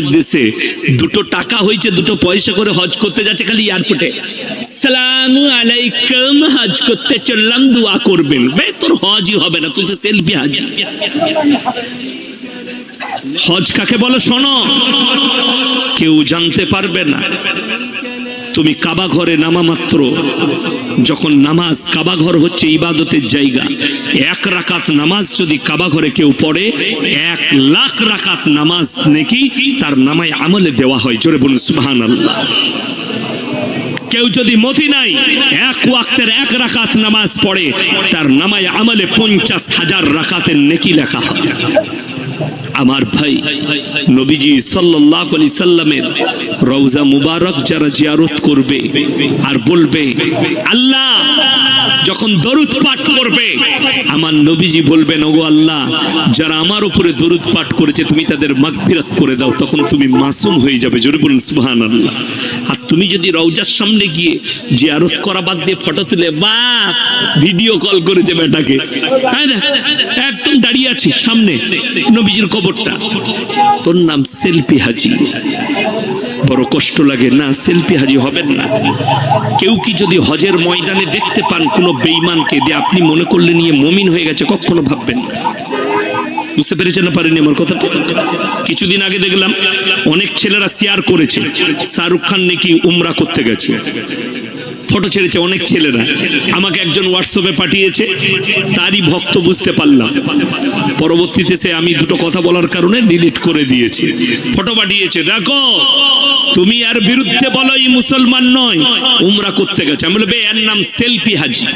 দেশে দুটো টাকা হয়েছে, দুটো পয়সা করে হজ করতে যাচ্ছে খালি এয়ারপোর্টে সালাম আলাইকুম, হজ করতে চললাম, দোয়া করবেন। বে তোর হজই হবে না তুই তো সেলফি হজ। হজ কাকে বলো শোনো? কেউ জানতে পারবে না। তুমি কাবা ঘরে নামা মাত্র। যখন নামাজ কাবা ঘর হচ্ছে ইবাদতের জায়গা, এক রাকাত নামাজ যদি কাবা ঘরে কেউ পড়ে, এক লাখ রাকাত নামাজ নাকি তার নামায় আমলে দেওয়া হয়। জোরে বলুন সুবহান আল্লাহ কেউ যদি মতি নাই এক ওয়াক্তের এক রাকাত নামাজ পড়ে, তার নামায় আমলে পঞ্চাশ হাজার রাকাতের নেকি লেখা হয়। আমার ভাই। নবীজি সাল্লাহ আলি সাল্লামের রওজা মুবারক যারা জিয়ারত করবে আর বলবে, আল্লাহ, যখন দরুদ পাঠ করবে। আমার নবীজি বলবেন, ওগো আল্লাহ, যারা আমার উপরে দরুদ পাঠ করেছে, তুমি তাদের মাগফিরাত করে দাও, তখন তুমি মাসুম হয়ে যাবে। জোরে বলুন সুবহান আল্লাহ আর তুমি যদি রওজার সামনে গিয়ে জিয়ারত করা বাদ দিয়ে ফটো তুলে বা ভিডিও কল করেছে বেটাকে। হ্যাঁ একদম দাঁড়িয়ে আছিস সামনে, নবীজির কবরটা। তোর নাম সেলফি হাজি। বড় কষ্ট লাগে, না, সেলফি হাজি হবেন না। কেউ কি যদি হজের ময়দানে দেখতে পান কোনো বেইমানকে দিয়ে আপনি মনে করলে নিয়ে মমিন হয়ে গেছে, কখনো ভাববেন না। বুঝতে পেরেছেন না পারেনি আমার কথাটা? কিছুদিন আগে দেখলাম, অনেক ছেলেরা শেয়ার করেছে, শাহরুখ খান নাকি উমরা করতে গেছে। ফটো ছেড়েছে অনেক ছেলেরা। আমাকে একজন হোয়াটসঅ্যাপে পাঠিয়েছে, তারই ভক্ত বুঝতে পারলাম। পরবর্তীতে সে আমি দুটো কথা বলার কারণে ডিলিট করে দিয়েছি। ফটো পাঠিয়েছে, দেখো, তুমি আর বিরুদ্ধে বলো, এই মুসলমান নয়, উমরা করতে গেছে। আমি বলবে এর নাম সেলফি হাজি।